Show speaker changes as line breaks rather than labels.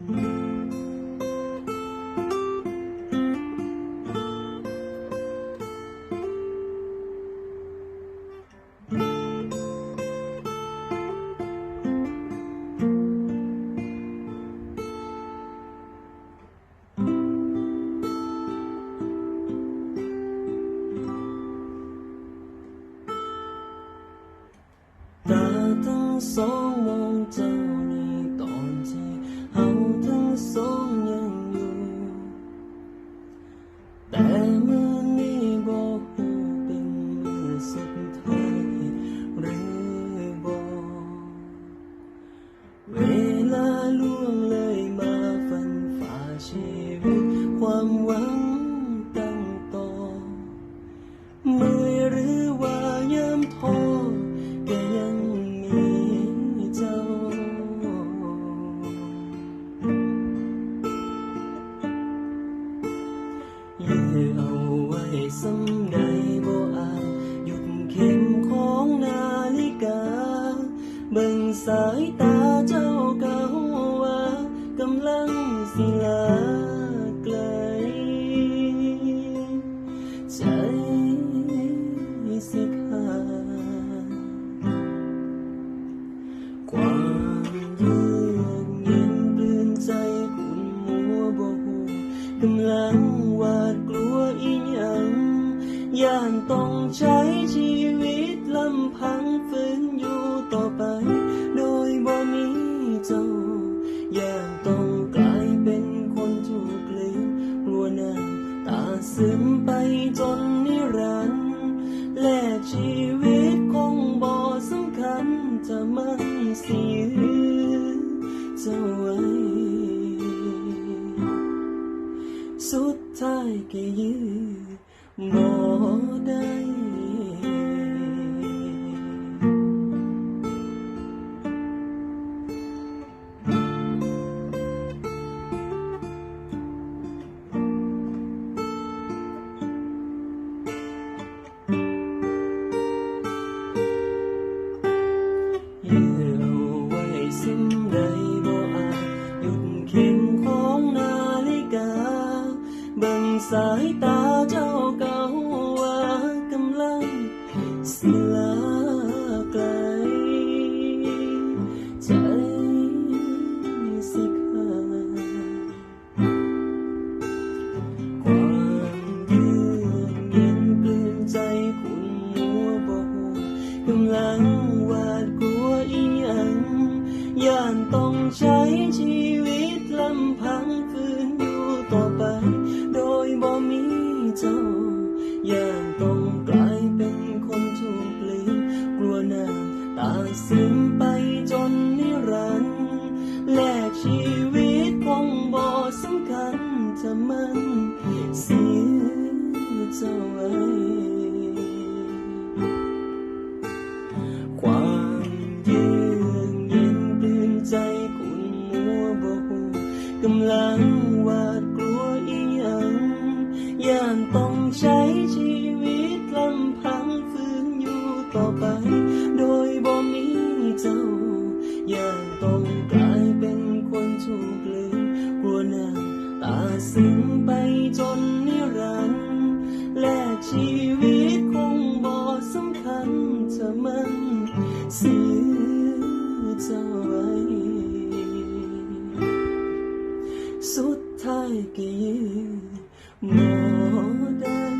ตาทั้งส แต่ ลังสิลาไกล ใจสิขาดความเยือกเย็นปลื้มใจคุณมัวบ่หูกำลังหวาดกลัวอีหยังย่านต้องใช้ชีวิตลำพังฝืน น้ำตาซึมไปจนนิรันดร์และชีวิตคงบ่สำคัญจะมันเสียจะไว้สุดท้ายก็ยื้อบ่ได้ สายตาเจ้าเก่าว่ากำลังสลาไกลใจสิขาความเยือกเย็นปลื้มใจคุณมัวบ่หูกำลังหวาดกลัวอีหยังย่านต้องใช้ชีวิตลำพังำลังหวาดกลัวอีหยังย่านต้องใช้ชีวิตลำพังฝืนอยู่ต่อไป โดยบ่มีเจ้าย่านต้องกลายเป็นคนถูกลืมกลัวหน้ำตาซึมไปจนนิรันดร์แลกชีวิตคงบ่สำคัญถ้ามันเสีย สุดท้ายก็ยืนบ่ได้